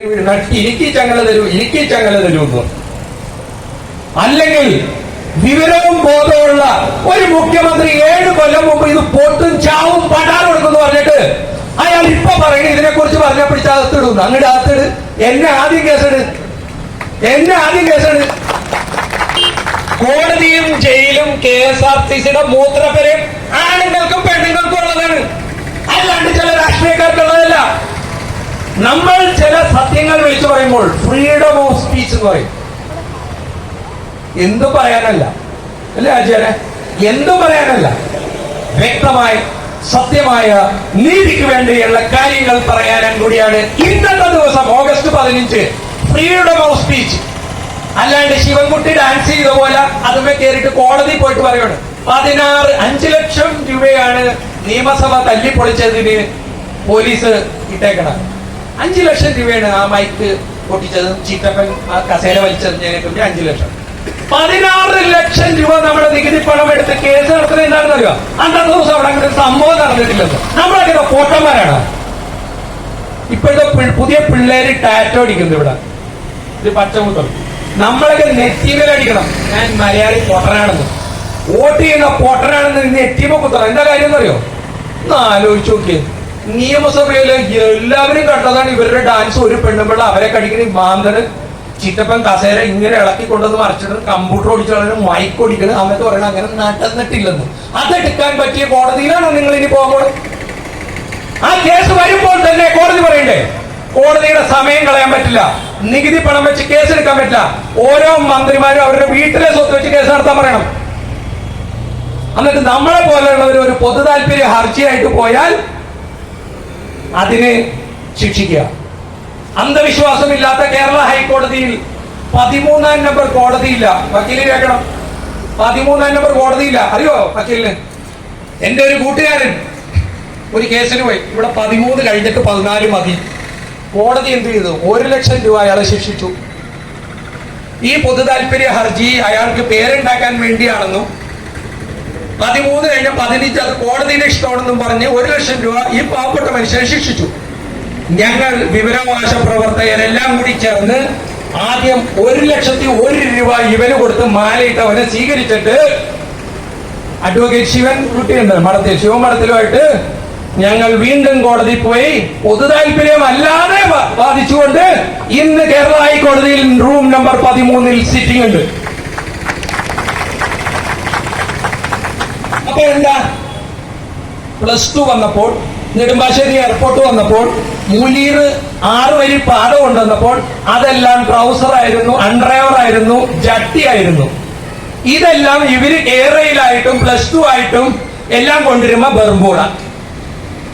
എനിക്ക് ചങ്ങല തരൂ എനിക്ക് ചങ്ങല തരൂ അല്ലെങ്കിൽ വിവരവും ബോധമുള്ള ഒരു മുഖ്യമന്ത്രി ഏഴ് കൊല്ലം മുമ്പ് ഇത് പൊട്ടും ചാവും പടാൻ കൊടുക്കുന്നു പറഞ്ഞിട്ട് അയാൾ ഇപ്പൊ പറയണേ ഇതിനെ കുറിച്ച് പറഞ്ഞ പിടിച്ച് അകത്തിടുന്നു അങ്ങോട്ട് അകത്തിട്. എന്നെ ആദ്യം കേസെട്. എന്നെ ആദ്യം കേസെട്. കോടതിയും ജയിലും കെ എസ് ആർ ടി സിയുടെ മൂത്രപ്പരയും ആണുങ്ങൾക്കും പെണ്ണുങ്ങൾക്കും ഉള്ളതാണ് അല്ലാണ്ട് ചില രാഷ്ട്രീയക്കാർക്കുള്ളതല്ല നമ്മൾ ചില സത്യങ്ങൾ വിളിച്ചു പറയുമ്പോൾ ഫ്രീഡം ഓഫ് സ്പീച്ച് എന്ന് പറയും. എന്തു പറയാനല്ല. അല്ലേ ആചാര്യ? എന്തു പറയാനല്ല. വ്യക്തമായി സത്യമായ നീതിക്ക് വേണ്ടിയുള്ള കാര്യങ്ങൾ പറയാനും കൂടിയാണ് ഇന്നത്തെ ദിവസം ഓഗസ്റ്റ് പതിനഞ്ച്. ഫ്രീഡം ഓഫ് സ്പീച്ച് അല്ലാണ്ട് ശിവൻകുട്ടി ഡാൻസ് ചെയ്ത പോലെ അതുമേ കയറിയിട്ട് കോടതി പോയിട്ട് പറയാണ്. പതിനാറ് അഞ്ചു ലക്ഷം രൂപയാണ് നിയമസഭ തല്ലിപ്പൊളിച്ചതിന് പോലീസ് ഇട്ടേക്കണം അഞ്ചു ലക്ഷം രൂപയാണ് ആ മൈക്ക് പൊട്ടിച്ചതും ചീറ്റപ്പൻ ആ കസേര വലിച്ചതിനെ കൊണ്ട് അഞ്ചു ലക്ഷം. പതിനാറ് ലക്ഷം രൂപ നമ്മുടെ നികുതി പണം എടുത്ത് കേസ് നടത്തുന്നത് എന്താണെന്ന് അന്നത്തെ ദിവസം അവിടെ അങ്ങനെ സംഭവം നടന്നിട്ടില്ലെന്ന് നമ്മളൊക്കെ പോട്ടന്മാരാണ്. ഇപ്പോഴത്തെ പുതിയ പിള്ളേര് ടാറ്റോ അടിക്കുന്നു ഇവിടെ. ഇത് പച്ചമുത്തം. നമ്മളൊക്കെ നെറ്റിമേലടിക്കണം ഞാൻ മലയാളി പൊട്ടനാണെന്ന്. വോട്ട് ചെയ്യുന്ന പൊട്ടനാണെന്ന് നെറ്റീമ കുത്തണം എന്താ കാര്യം എന്നറിയോ? ഒന്ന് ആലോചിച്ച് നോക്കിയേ. നിയമസഭയിൽ എല്ലാവരും കണ്ടതാണ് ഇവരുടെ ഡാൻസ് ഒരു പെണ്ണുമ്പിള്ള അവരെ കടിക്കുന്ന മാന്തന് ചിറ്റപ്പൻ കസേര ഇങ്ങനെ ഇളക്കി കൊണ്ടുവന്ന് മറിച്ചിട്ട് കമ്പ്യൂട്ടർ ഓടിച്ചു മൈക്ക് ഓടിക്കണം. അവരൊക്കെ പറയണം അങ്ങനെ നടന്നിട്ടില്ലെന്ന്. അതെടുക്കാൻ പറ്റിയ കോടതിയിലാണോ നിങ്ങൾ ഇനി പോകുമ്പോൾ ആ കേസ് വരുമ്പോൾ തന്നെ കോടതി പറയണ്ടേ? കോടതിയുടെ സമയം കളയാൻ പറ്റില്ല. നികുതി പണം വെച്ച് കേസ് എടുക്കാൻ പറ്റില്ല. ഓരോ മന്ത്രിമാരും അവരുടെ വീട്ടിലെ സ്വത്ത് വെച്ച് കേസ് നടത്താൻ പറയണം. എന്നിട്ട് നമ്മളെ പോലെയുള്ളവർ ഒരു പൊതു താല്പര്യ ഹർജിയായിട്ട് പോയാൽ അതിന് ശിക്ഷിക്കുക. അന്ധവിശ്വാസമില്ലാത്ത കേരള ഹൈക്കോടതിയിൽ പതിമൂന്നാം നമ്പർ കോടതിയില്ല. വക്കീലിന് കേൾക്കണം. പതിമൂന്നാം നമ്പർ കോടതിയില്ല. അറിയോ വക്കീലിന്? എന്റെ ഒരു കൂട്ടുകാരൻ ഒരു കേസിന് പോയി. ഇവിടെ പതിമൂന്ന് കഴിഞ്ഞിട്ട് പതിനാല് മതി. കോടതി എന്ത് ചെയ്തു? ഒരു ലക്ഷം രൂപ അയാളെ ശിക്ഷിച്ചു. ഈ പൊതു താല്പര്യ ഹർജി അയാൾക്ക് പേരുണ്ടാക്കാൻ വേണ്ടിയാണെന്നും പതിമൂന്ന് കഴിഞ്ഞ പതിനഞ്ച് അത് കോടതിയുടെ ഇഷ്ടമാണെന്നും പറഞ്ഞ് ഒരു ലക്ഷം രൂപ ഈ പാവപ്പെട്ട മനുഷ്യനെ ശിക്ഷിച്ചു. ഞങ്ങൾ വിവരാവകാശ പ്രവർത്തകരെല്ലാം കൂടി ചേർന്ന് ആദ്യം ഒരു ലക്ഷത്തി ഒരു രൂപ ഇവന് കൊടുത്ത് മാലയിട്ടവനെ സ്വീകരിച്ചിട്ട് അഡ്വക്കേറ്റ് ശിവൻ കുട്ടിയുണ്ട് മഠത്തിൽ ശിവമഠത്തിലുമായിട്ട് ഞങ്ങൾ വീണ്ടും കോടതി പോയി. പൊതു താല്പര്യം അല്ലാതെ ബാധിച്ചുകൊണ്ട് വാദിച്ചുകൊണ്ട് ഇന്ന് കേരള ഹൈക്കോടതിയിൽ റൂം നമ്പർ പതിമൂന്നിൽ സിറ്റിംഗ് ഉണ്ട്. അപ്പൊ എന്താ? പ്ലസ് ടു വന്നപ്പോൾ നെടുമ്പാശ്ശേരി എയർപോർട്ട് വന്നപ്പോൾ മുലീർ ആറ് വരി പാട കൊണ്ടുവന്നപ്പോൾ അതെല്ലാം ട്രൗസർ ആയിരുന്നു അൺഡ്രൈവർ ആയിരുന്നു ജട്ടി ആയിരുന്നു. ഇതെല്ലാം ഇവർ ഏറയിലായിട്ടും പ്ലസ് ടു ആയിട്ടും എല്ലാം കൊണ്ടുവരുമ്പോ ബെർബൂട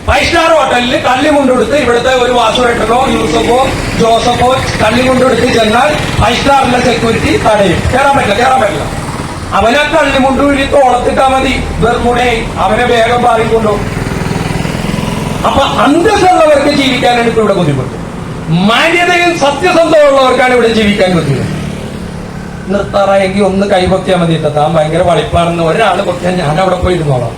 ഫൈവ് സ്റ്റാർ ഹോട്ടലിൽ കള്ളി കൊണ്ടുകൊടുത്ത് ഇവിടുത്തെ ഒരു വാസുവേട്ടനോ യൂസഫോ ജോസഫോ കള്ളി കൊണ്ടുകൊടുത്ത് ചെന്നാൽ ഫൈവ് സ്റ്റാറിന്റെ സെക്യൂരിറ്റി തടയും. കയറാൻ പറ്റില്ല കയറാൻ പറ്റില്ല. അവനെ കള്ളി കൊണ്ടുപോയി തോളത്തിട്ടാ മതി. ബെർമുടേ അവനെ വേഗം പാറിക്കൊണ്ടു. അപ്പൊ അന്തസ്സുള്ളവർക്ക് ജീവിക്കാനാണ് ഇപ്പൊ ഇവിടെ ബുദ്ധിമുട്ട്. മാന്യതയും സത്യസന്ധവും ഉള്ളവർക്കാണ് ഇവിടെ ജീവിക്കാൻ ബുദ്ധിമുട്ട്. നിർത്താറായെങ്കിൽ ഒന്ന് കൈപൊത്തിയാൽ മതി താൻ ഭയങ്കര വളിപ്പാണെന്ന് ഒരാൾ പൊക്കിയാൽ ഞാൻ അവിടെ പോയി ഇരുന്നോളാം.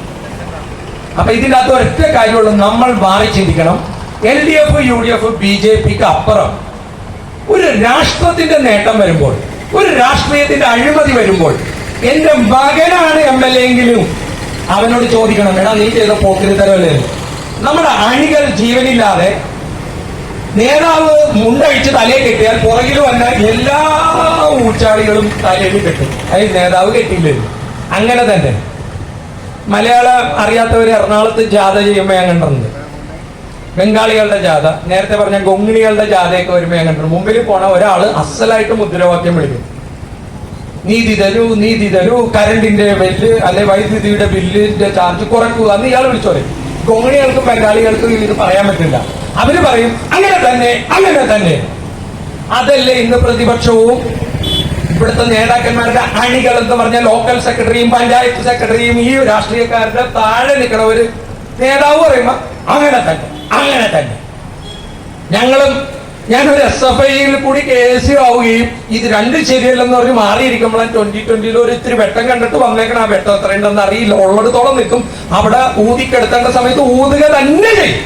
അപ്പൊ ഇതിന്റെ അകത്ത് ഒറ്റ കാര്യമുള്ളൂ. നമ്മൾ മാറി ചിന്തിക്കണം. L D F U D F B J പിക്ക് അപ്പുറം ഒരു രാഷ്ട്രത്തിന്റെ നേട്ടം വരുമ്പോൾ ഒരു രാഷ്ട്രീയത്തിന്റെ അഴിമതി വരുമ്പോൾ എന്റെ മകനാണ് എം എൽ എ എങ്കിലും അവനോട് ചോദിക്കണം എടാ നീ ചെയ്ത പോക്കിരി തരവല്ലേ നമ്മുടെ അണികൾ ജീവനില്ലാതെ നേതാവ് മുണ്ടഴിച്ച് തലയിൽ കെട്ടിയാൽ പുറകിൽ വന്ന എല്ലാ ഊച്ചാളികളും തലയിൽ കെട്ടും. അതിൽ നേതാവ് കെട്ടില്ലേ അങ്ങനെ തന്നെ. മലയാളം അറിയാത്തവർ എറണാകുളത്ത് ജാഥ ചെയ്യുമ്പോൾ ഞാൻ കണ്ടിട്ടുണ്ട്. ബംഗാളികളുടെ ജാഥ. നേരത്തെ പറഞ്ഞ ഗൊങ്ങിണികളുടെ ജാഥയൊക്കെ വരുമ്പോൾ ഞാൻ കണ്ടിട്ടുണ്ട്. മുമ്പിൽ പോണ ഒരാൾ അസലായിട്ട് മുദ്രാവാക്യം വിളിക്കും. നീതി തരൂ നീതി തരൂ കരണ്ടിന്റെ ബില്ല് അല്ലെ വൈദ്യുതിയുടെ ബില്ലിന്റെ ചാർജ് കുറക്കുക എന്ന് ഇയാൾ വിളിച്ചോരെ പറയും. ഗൊങ്ങിണികൾക്കും ബംഗാളികൾക്കും ഇത് പറയാൻ പറ്റില്ല. അവർ പറയും അങ്ങനെ തന്നെ അങ്ങനെ തന്നെ. അതല്ലേ ഇന്ന് പ്രതിപക്ഷവും ഇവിടുത്തെ നേതാക്കന്മാരുടെ അണികൾ എന്ന് പറഞ്ഞ ലോക്കൽ സെക്രട്ടറിയും പഞ്ചായത്ത് സെക്രട്ടറിയും ഈ രാഷ്ട്രീയക്കാരുടെ താഴെ നിൽക്കുന്ന നിൽക്കണവര് നേതാവ് പറയുമ്പോ അങ്ങനെ തന്നെ അങ്ങനെ തന്നെ. ഞങ്ങളും ഞാനൊരു എസ് എഫ് ഐയിൽ കൂടി കെ എസ് യു ആവുകയും ഇത് രണ്ട് ശരിയല്ലെന്ന് പറഞ്ഞ് മാറിയിരിക്കുമ്പോഴാണ് ട്വന്റി ട്വന്റിയിൽ ഒരു ഇത്തിരി വെട്ടം കണ്ടിട്ട് വന്നേക്കണം ആ വെട്ടം എത്ര ഉണ്ടെന്ന് അറിയില്ല. ഉള്ളിടത്തോളം നിൽക്കും. അവിടെ ഊതിക്കെടുത്തേണ്ട സമയത്ത് ഊതുക തന്നെ ചെയ്യും.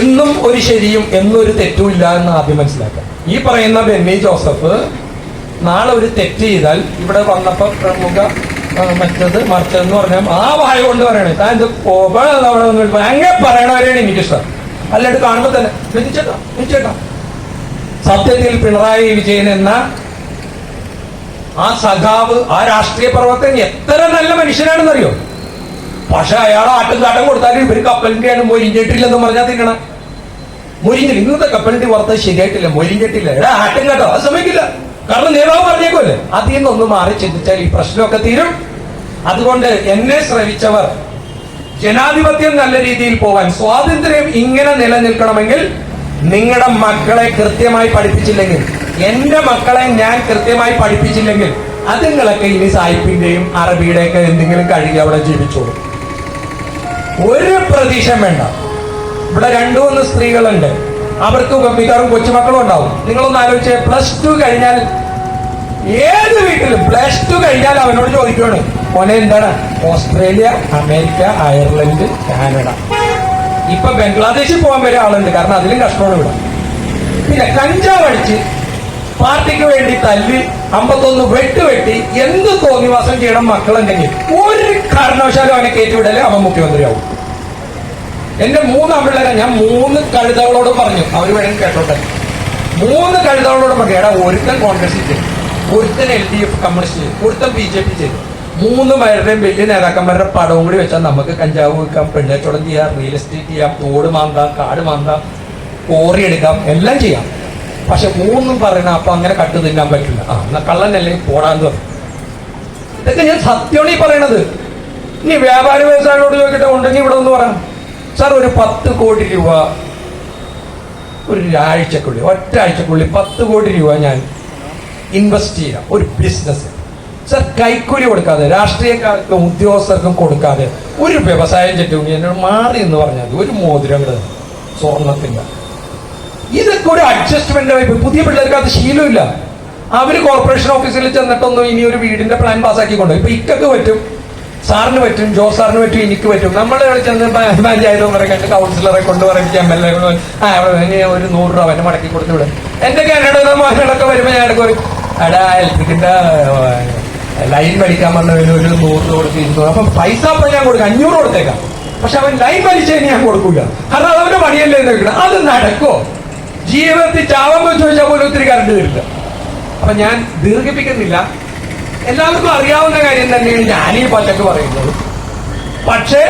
എന്നും ഒരു ശരിയും എന്നൊരു തെറ്റും ഇല്ല എന്ന് ആദ്യം മനസ്സിലാക്കാം ഈ പറയുന്ന ബെന്നി ജോസഫ് നാളെ ഒരു തെറ്റ് ചെയ്താൽ ഇവിടെ വന്നപ്പോ പ്രമുഖ മറ്റത് മറിച്ചതെന്ന് പറഞ്ഞാൽ ആ വായ കൊണ്ട് പറയണേ. താൻ ഇത് അങ്ങനെ പറയണവരെയാണ് എനിക്കിഷ്ടം? അല്ലാണ്ട് കാണുമ്പോൾ തന്നെ. ചോദിച്ചേട്ടാ ബെന്നിച്ചേട്ടാ സത്യത്തിൽ പിണറായി വിജയൻ എന്ന ആ സഖാവ് ആ രാഷ്ട്രീയ പ്രവർത്തകൻ എത്ര നല്ല മനുഷ്യനാണെന്ന് അറിയോ പക്ഷെ അയാൾ ആട്ടും കാട്ടം കൊടുത്താലും ഇവർ കപ്പലിന്റെയാണ് മൊരിഞ്ഞിട്ടില്ലെന്ന് പറഞ്ഞാൽ തിന്നണം. മൊരിഞ്ഞില്ല ഇന്നത്തെ കപ്പലിന്റെ വാർത്ത ശരിയായിട്ടില്ല മൊരിഞ്ഞിട്ടില്ല എടാ ആട്ടും കാട്ടോ അത് സമയക്കില്ല കാരണം നേതാവ് പറഞ്ഞേക്കുമല്ലേ അതിൽ നിന്നൊന്ന് മാറി ചിന്തിച്ചാൽ ഈ പ്രശ്നമൊക്കെ തീരും. അതുകൊണ്ട് എന്നെ ശ്രവിച്ചവർ ജനാധിപത്യം നല്ല രീതിയിൽ പോകാൻ സ്വാതന്ത്ര്യം ഇങ്ങനെ നിലനിൽക്കണമെങ്കിൽ നിങ്ങളുടെ മക്കളെ കൃത്യമായി പഠിപ്പിച്ചില്ലെങ്കിൽ എന്റെ മക്കളെ ഞാൻ കൃത്യമായി പഠിപ്പിച്ചില്ലെങ്കിൽ അതുങ്ങളൊക്കെ ഇനി സായിപ്പിന്റെയും അറബിയുടെയൊക്കെ എന്തെങ്കിലും കഴുകി അവിടെ ജീവിച്ചോളൂ. ഒരു പ്രതീക്ഷ വേണ്ട. ഇവിടെ രണ്ടു മൂന്ന് സ്ത്രീകളുണ്ട്. അവർക്ക് മിക്കവാറും കൊച്ചുമക്കളും ഉണ്ടാവും. നിങ്ങളൊന്ന് ആലോചിച്ച് പ്ലസ് ടു കഴിഞ്ഞാൽ ഏത് വീട്ടിലും പ്ലസ് ടു കഴിഞ്ഞാൽ അവനോട് ചോദിക്കുകയാണ് മോനെ എന്താണ്? Australia America Ireland Canada. ഇപ്പൊ ബംഗ്ലാദേശിൽ പോകാൻ വരെ ആളുണ്ട് കാരണം അതിലും കഷ്ടമാണ് ഇവിടെ. പിന്നെ കഞ്ചാവ് അടിച്ച് പാർട്ടിക്ക് വേണ്ടി തല്ലി അമ്പത്തൊന്ന് വെട്ട് വെട്ടി എന്ത് തോന്നിവാസം ചെയ്യണം മക്കളുണ്ടെങ്കിൽ ഒരു കാരണവശാലും അവനെ കയറ്റിവിടൽ അവൻ മുഖ്യമന്ത്രിയാവും. എന്റെ മൂന്ന് അമ്പിള്ളേരെ ഞാൻ മൂന്ന് കഴുതകളോട് പറഞ്ഞു. അവർ വേണമെങ്കിൽ കേട്ടോട്ടെ. മൂന്ന് കഴുതകളോട് പറഞ്ഞു എടാ ഒരുത്തൻ കോൺഗ്രസ് ചെയ്തു ഒരുത്തൻ എൽ ഡി എഫ് കമ്മ്യൂണിസ്റ്റ് ചെയ്തു ബി ജെ പി ചെയ്തു. മൂന്ന് പേരുടെയും വലിയ നേതാക്കന്മാരുടെ പടവും കൂടി വെച്ചാൽ നമുക്ക് കഞ്ചാവ് വിൽക്കാം പെണ്ണേച്ചോടം ചെയ്യാം റിയൽ എസ്റ്റേറ്റ് ചെയ്യാം തോട് മാന്താം കാട് മാന്താം കോറി എടുക്കാം എല്ലാം ചെയ്യാം. പക്ഷെ മൂന്നും പറയണ അപ്പൊ അങ്ങനെ കട്ട് തിന്നാൻ പറ്റില്ല. ആ എന്നാ കള്ളനല്ലേ പോടാന്ന് പറഞ്ഞു. ഇതൊക്കെ ഞാൻ സത്യമാണ് ഈ പറയണത്. ഇനി വ്യാപാര വ്യവസായികളോട് ചോദിക്കട്ടെ ഉണ്ടെങ്കിൽ ഇവിടെ ഒന്ന് പറയാം സാർ ഒരു പത്ത് കോടി രൂപ ഒരു ആഴ്ചക്കുള്ളി ഒറ്റ ആഴ്ചക്കുള്ളി പത്ത് കോടി രൂപ ഞാൻ ഇൻവെസ്റ്റ് ചെയ്യാം ഒരു ബിസിനസ്. സർ കൈക്കൂലി കൊടുക്കാതെ രാഷ്ട്രീയക്കാർക്കും ഉദ്യോഗസ്ഥർക്കും കൊടുക്കാതെ ഒരു വ്യവസായം ചെറ്റുകൂടി എന്നോട് മാറി എന്ന് പറഞ്ഞാൽ. ഒരു മോതിരം സ്വർണത്തിന്റെ. ഇതൊക്കെ ഒരു അഡ്ജസ്റ്റ്മെന്റ് ആയി പുതിയ പിള്ളേർക്ക് അത് ശീലമില്ല. അവർ കോർപ്പറേഷൻ ഓഫീസിൽ ചെന്നിട്ടൊന്നും ഇനി ഒരു വീടിന്റെ പ്ലാൻ പാസ്സാക്കിക്കൊണ്ട് ഇപ്പൊ ഇക്കൊക്കെ പറ്റും സാറിന് പറ്റും ജോ സാറിന് പറ്റും എനിക്ക് പറ്റും. നമ്മൾ ചെന്ന് പഞ്ചായത്ത് മെമ്പറെ കൗൺസിലറെ കൊണ്ട് പറയിച്ച് എം എൽ എ കൊണ്ട് ആ ഒരു നൂറ് രൂപ മടക്കി കൊടുത്തു വിടും. എന്റെ കാനഡ മോഹനങ്ങളൊക്കെ വരുമ്പോൾ ഞാൻ ഇടയ്ക്ക് എടാ ഇലക്ട്രിക്കിന്റെ ലൈൻ വലിക്കാൻ വന്നതിന് ഒരു നൂറ് കൊടുത്ത് ഇരുന്നൂറ്. അപ്പൊ പൈസ അപ്പൊ ഞാൻ കൊടുക്കാം. അഞ്ഞൂറ് കൊടുത്തേക്കാം. പക്ഷെ അവൻ ലൈൻ വലിച്ചതിന് ഞാൻ കൊടുക്കൂല. കാരണം അതവന്റെ പണിയല്ലേ നോക്കണം അത് നടക്കോ? ജീവിതത്തിൽ ചാവം വെച്ച് ചോദിച്ചാൽ പോലും ഒത്തിരി കറണ്ട് തരില്ല അപ്പൊ ഞാൻ ദീർഘിപ്പിക്കുന്നില്ല. എല്ലാവർക്കും അറിയാവുന്ന കാര്യം തന്നെയാണ് ഞാൻ ഈ പച്ചക്ക് പറയുന്നത്. പക്ഷേ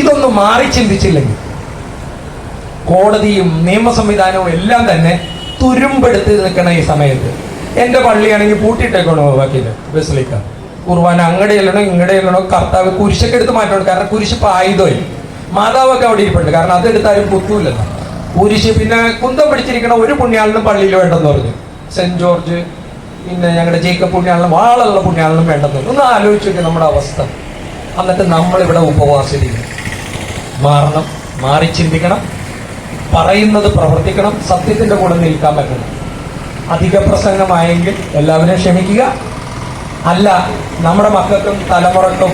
ഇതൊന്നും മാറി ചിന്തിച്ചില്ലെങ്കിൽ കോടതിയും നിയമ സംവിധാനവും എല്ലാം തന്നെ തുരുമ്പെടുത്ത് നിൽക്കണ ഈ സമയത്ത് എന്റെ പള്ളിയാണെങ്കിൽ പൂട്ടിയിട്ടേക്കണോ വക്കീൽ ബസ്സിലേക്ക് കുർബാന അങ്ങടെ ചെല്ലണോ ഇങ്ങടെ ചെല്ലണോ കർത്താവ് കുരിശൊക്കെ എടുത്ത് മാറ്റണം. കാരണം കുരിശ് പായുതോയി മാതാവൊക്കെ അവിടെ ഇരിപ്പുണ്ട്. കാരണം അത് എടുത്താലും കുത്തൂലല്ലോ കുരിശ് പിന്നെ കുന്തം പിടിച്ചിരിക്കണ ഒരു പുണ്യാളിനും പള്ളിയിൽ വേണ്ടെന്ന് പറഞ്ഞു. സെന്റ് ജോർജ് പിന്നെ ഞങ്ങളുടെ ജേക്കബ് പുണ്യാളിനും വാളുള്ള പുണ്യാളിനും വേണ്ടെന്ന് പറഞ്ഞു. ഒന്ന് ആലോചിച്ച് നമ്മുടെ അവസ്ഥ. എന്നിട്ട് നമ്മളിവിടെ ഉപവാസിരിക്കും മാറണം മാറി ചിന്തിക്കണം. പറയുന്നത് പ്രവർത്തിക്കണം. സത്യത്തിന്റെ കൂടെ നിൽക്കാൻ പറ്റണം. അധിക പ്രസംഗമായെങ്കിൽ എല്ലാവരും ക്ഷമിക്കുക. അല്ല നമ്മുടെ മക്കൾക്കും തലമുറക്കും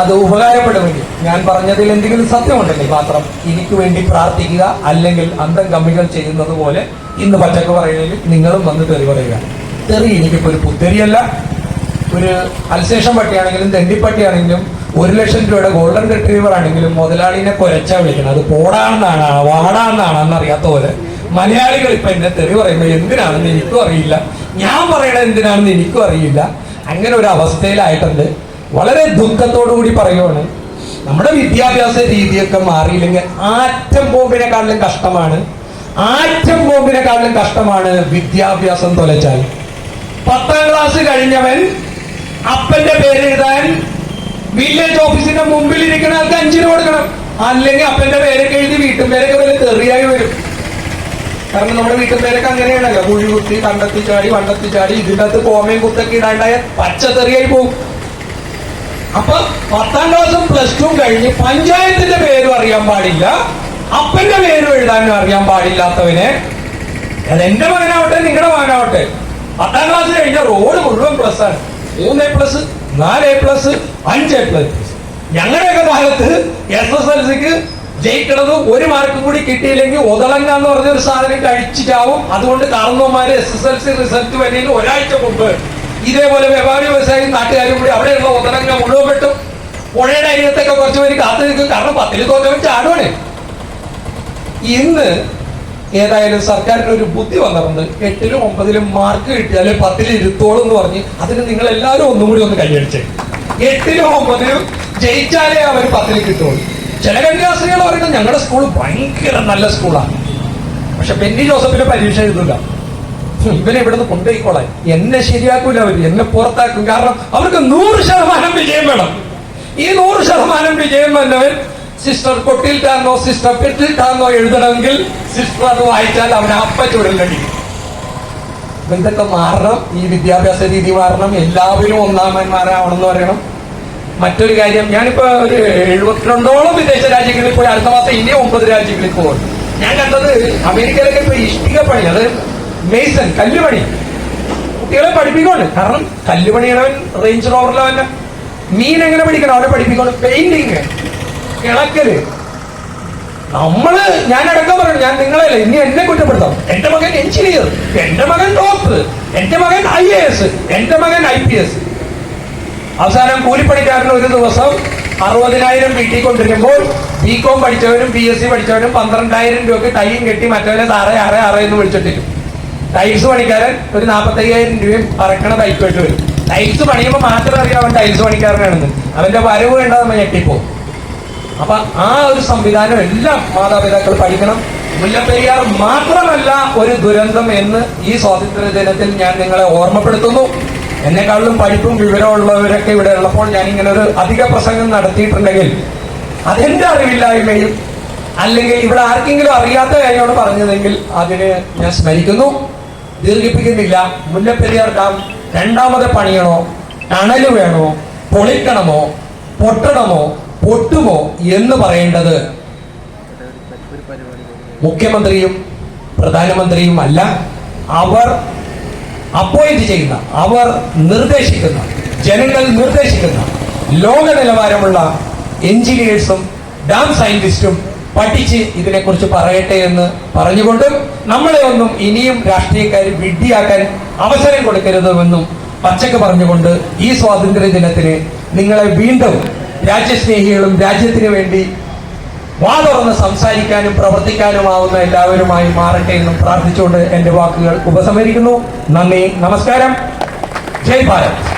അത് ഉപകാരപ്പെടുമെങ്കിൽ ഞാൻ പറഞ്ഞതിൽ എന്തെങ്കിലും സത്യമുണ്ടെങ്കിൽ മാത്രം എനിക്ക് വേണ്ടി പ്രാർത്ഥിക്കുക അല്ലെങ്കിൽ അന്തം കമ്മികൾ ചെയ്യുന്നത് പോലെ ഇന്ന് പച്ചക്ക് പറയുന്നതിൽ നിങ്ങളും വന്ന് തെറി പറയുക. തെറി എനിക്കിപ്പോൾ ഒരു പുത്തരിയല്ല. ഒരു അൽശേഷം പട്ടിയാണെങ്കിലും തെണ്ടിപ്പട്ടിയാണെങ്കിലും ഒരു ലക്ഷം രൂപയുടെ ഗോൾഡൻ റിട്രീവർ ആണെങ്കിലും മുതലാളിനെ കുരച്ചാ വിളിക്കണം അത് പോടാന്നാണ് വാടാന്നാണ് എന്നറിയാത്ത പോലെ മലയാളികൾ ഇപ്പൊ എന്നെ തെറി പറയുമ്പോൾ എന്തിനാണെന്ന് എനിക്കും അറിയില്ല. ഞാൻ പറയണത് എന്തിനാണെന്ന് എനിക്കും അറിയില്ല. അങ്ങനെ ഒരു അവസ്ഥയിലായിട്ടുണ്ട്. വളരെ ദുഃഖത്തോടു കൂടി പറയുവാണ്. നമ്മുടെ വിദ്യാഭ്യാസ രീതിയൊക്കെ മാറിയില്ലെങ്കിൽ ആറ്റം ബോംബിനെക്കാളും കഷ്ടമാണ്. ആറ്റം ബോംബിനെക്കാളും കഷ്ടമാണ് വിദ്യാഭ്യാസം തൊലച്ചാൽ. പത്താം ക്ലാസ് കഴിഞ്ഞവൻ അപ്പന്റെ പേര് എഴുതാൻ വില്ലേജ് ഓഫീസിന്റെ മുമ്പിൽ ഇരിക്കണ ആൾക്ക് അഞ്ചിന് കൊടുക്കണം. അല്ലെങ്കിൽ അപ്പന്റെ പേരൊക്കെ എഴുതി വീട്ടും പേരൊക്കെ വലിയ തെറിയായി വരും. കാരണം നമ്മുടെ വീട്ടിൽ പേരൊക്കെ അങ്ങനെയാണല്ലോ. കുഴി കുത്തി കണ്ടെത്തി ചാടി വണ്ടത്തി ചാടി ഇതിന്റെ അകത്ത് കോമയും കുത്തൊക്കെ ഇടാണ്ടായ പച്ച തെറിയായി പോകും. അപ്പൊ പത്താം ക്ലാസ്സും പ്ലസ് ടു കഴിഞ്ഞ് പഞ്ചായത്തിന്റെ പേരും അറിയാൻ പാടില്ല. അപ്പന്റെ പേരും എഴുതാനും അറിയാൻ പാടില്ലാത്തവനെ. അത് എന്റെ മകനാവട്ടെ നിങ്ങളുടെ മകനാവട്ടെ. പത്താം ക്ലാസ് കഴിഞ്ഞ റോഡ് മുഴുവൻ പ്ലസ് ആണ്. മൂന്ന് എ പ്ലസ് നാല് എ പ്ലസ് അഞ്ച് എ പ്ലസ് ഞങ്ങളുടെയൊക്കെ കാലത്ത് എസ് എസ് എൽ സിക്ക് ജയിക്കണത് ഒരു മാർക്ക് കൂടി കിട്ടിയില്ലെങ്കിൽ ഒതളങ്ങ എന്ന് പറഞ്ഞൊരു സാധനം കഴിച്ചിട്ടാവും. അതുകൊണ്ട് കാർന്നോമാര് S S L C result വരുന്നതിന് ഒരാഴ്ച മുമ്പ് ഇതേപോലെ വ്യാപാരി വ്യവസായി നാട്ടുകാരും കൂടി അവിടെയുള്ള ഒതളങ്ങ മുഴുവൻ പെട്ടു. പുഴയുടെ അരിയത്തൊക്കെ കുറച്ച് പേര് കാത്തു നിൽക്കും. കാരണം പത്തിൽ തോന്നവൻ ചാടുവാണ്. ഇന്ന് ഏതായാലും സർക്കാരിന് ഒരു ബുദ്ധി വന്നിട്ടുണ്ട്. എട്ടിലും ഒമ്പതിലും മാർക്ക് കിട്ടിയാലേ പത്തിൽ ഇരുത്തോളം എന്ന് പറഞ്ഞ് അതിന് നിങ്ങൾ എല്ലാവരും ഒന്നും കൂടി ഒന്ന് കൈയടിച്ചേ. എട്ടിലും ഒമ്പതിലും ജയിച്ചാലേ അവർ പത്തിൽ കിട്ടുള്ളൂ. ചില കന്യാസ്ത്രീകൾ പറയുന്നത് ഞങ്ങളുടെ സ്കൂൾ ഭയങ്കര നല്ല സ്കൂളാണ് പക്ഷെ ബെന്നി ജോസഫിന് പരീക്ഷ എഴുതില്ല ഇവനെ ഇവിടുന്ന് കൊണ്ടുപോയിക്കോളെ എന്നെ ശരിയാക്കൂല അവർ എന്നെ പുറത്താക്കും. കാരണം അവർക്ക് നൂറ് ശതമാനം വിജയം വേണം. ഈ നൂറ് ശതമാനം വിജയം വന്നവൻ സിസ്റ്റർ കൊട്ടിയിട്ടാന്നോ സിസ്റ്റർ പെട്ടിട്ടാന്നോ എഴുതണമെങ്കിൽ സിസ്റ്റർ അത് വായിച്ചാൽ അവൻ അപ്പ കഴിയും ഇതൊക്കെ മാറണം. ഈ വിദ്യാഭ്യാസ രീതി മാറണം. എല്ലാവരും ഒന്നാമന്മാരാവണം എന്ന് പറയണം. മറ്റൊരു കാര്യം ഞാനിപ്പോ ഒരു എഴുപത്തിരണ്ടോളം വിദേശ രാജ്യങ്ങളിൽ പോയി അടുത്ത മാസം ഇനി ഒമ്പത് രാജ്യങ്ങളിൽ പോകും. ഞാൻ കണ്ടത് അമേരിക്കയിലൊക്കെ ഇപ്പൊ ഇഷ്ടിക പണി അത് മെയ്സൺ കല്ലുപണി. കുട്ടികളെ പഠിപ്പിക്കുന്നുണ്ട് കാരണം കല്ലുപണിയണവൻ റേഞ്ച് റോവറിലവൻ മീൻ എങ്ങനെ പഠിക്കണം അവനെ പഠിപ്പിക്കണം പെയിന്റിങ് കിളക്കൽ നമ്മൾ ഞാൻ അടക്കം പറയണം ഞാൻ നിങ്ങളല്ല ഇനി എന്നെ കുറ്റപ്പെടുത്താം. എന്റെ മകൻ എഞ്ചിനീയർ എന്റെ മകൻ ഡോക്ടർ എന്റെ മകൻ ഐ എ എസ് എന്റെ മകൻ ഐ പി എസ് അവസാനം കൂലിപ്പണിക്കാരന് ഒരു ദിവസം അറുപതിനായിരം കൊണ്ടിരുമ്പോൾ ബി കോം പഠിച്ചവരും പി എസ് സി പഠിച്ചവരും പന്ത്രണ്ടായിരം രൂപയ്ക്ക് ടൈം കെട്ടി മറ്റവരെ ആറ് ആറ് ആറ് എന്ന് വിളിച്ചിട്ടിരും ടൈൽസ് പണിക്കാരൻ ഒരു നാൽപ്പത്തയ്യായിരം രൂപയും പറക്കണ ബൈക്കുമായിട്ട് വരും. ടൈൽസ് പണിയുമ്പോൾ മാത്രം അറിയാം അവൻ ടൈൽസ് പണിക്കാരനാണെന്ന്. അവന്റെ വരവ് വേണ്ട നമ്മൾ ഞെട്ടിപ്പോ അപ്പൊ ആ ഒരു സംവിധാനം എല്ലാം മാതാപിതാക്കൾ പഠിക്കണം. മുല്ലപ്പെരിയാർ മാത്രമല്ല ഒരു ദുരന്തം എന്ന് ഈ സ്വാതന്ത്ര്യ ദിനത്തിൽ ഞാൻ നിങ്ങളെ ഓർമ്മപ്പെടുത്തുന്നു. എന്നെക്കാളും പഠിപ്പും വിവരമുള്ളവരൊക്കെ ഇവിടെ ഉള്ളപ്പോൾ ഞാൻ ഇങ്ങനെ ഒരു അധിക പ്രസംഗം നടത്തിയിട്ടുണ്ടെങ്കിൽ അതെന്റെ അറിവില്ലായ്മയും അല്ലെങ്കിൽ ഇവിടെ ആർക്കെങ്കിലും അറിയാത്ത കാര്യമാണ് പറഞ്ഞതെങ്കിൽ അതിന് ഞാൻ സ്മരിക്കുന്നു. ദീർഘിപ്പിക്കുന്നില്ല. മുല്ലപ്പെരിയാർ ഡാം രണ്ടാമത് പണിയണോ? ടണൽ വേണോ? പൊളിക്കണമോ? പൊട്ടണമോ? പൊട്ടുമോ? എന്ന് പറയേണ്ടത് മുഖ്യമന്ത്രിയും പ്രധാനമന്ത്രിയും അല്ല. അവർ അപ്പോയിന്റ് ചെയ്യുന്ന അവർ നിർദ്ദേശിക്കുന്ന ജനങ്ങൾ നിർദ്ദേശിക്കുന്ന ലോക നിലവാരമുള്ള എഞ്ചിനീയേഴ്സും ഡാം സയന്റിസ്റ്റും പഠിച്ച് ഇതിനെക്കുറിച്ച് പറയട്ടെ എന്ന് പറഞ്ഞുകൊണ്ടും നമ്മളെ ഒന്നും ഇനിയും രാഷ്ട്രീയക്കാർ വിഡ്ഢിയാക്കാൻ അവസരം കൊടുക്കരുതെന്നും പച്ചക്ക് പറഞ്ഞുകൊണ്ട് ഈ സ്വാതന്ത്ര്യ ദിനത്തിന് നിങ്ങളെ വീണ്ടും രാജ്യസ്നേഹികളും രാജ്യത്തിന് വേണ്ടി വാ തുറന്ന് സംസാരിക്കാനും പ്രവർത്തിക്കാനുമാവുന്ന എല്ലാവരുമായി മാറട്ടെ എന്നും പ്രാർത്ഥിച്ചുകൊണ്ട് എന്റെ വാക്കുകൾ ഉപസംഹരിക്കുന്നു. നന്ദി നമസ്കാരം. ജയ് ഭാരത്.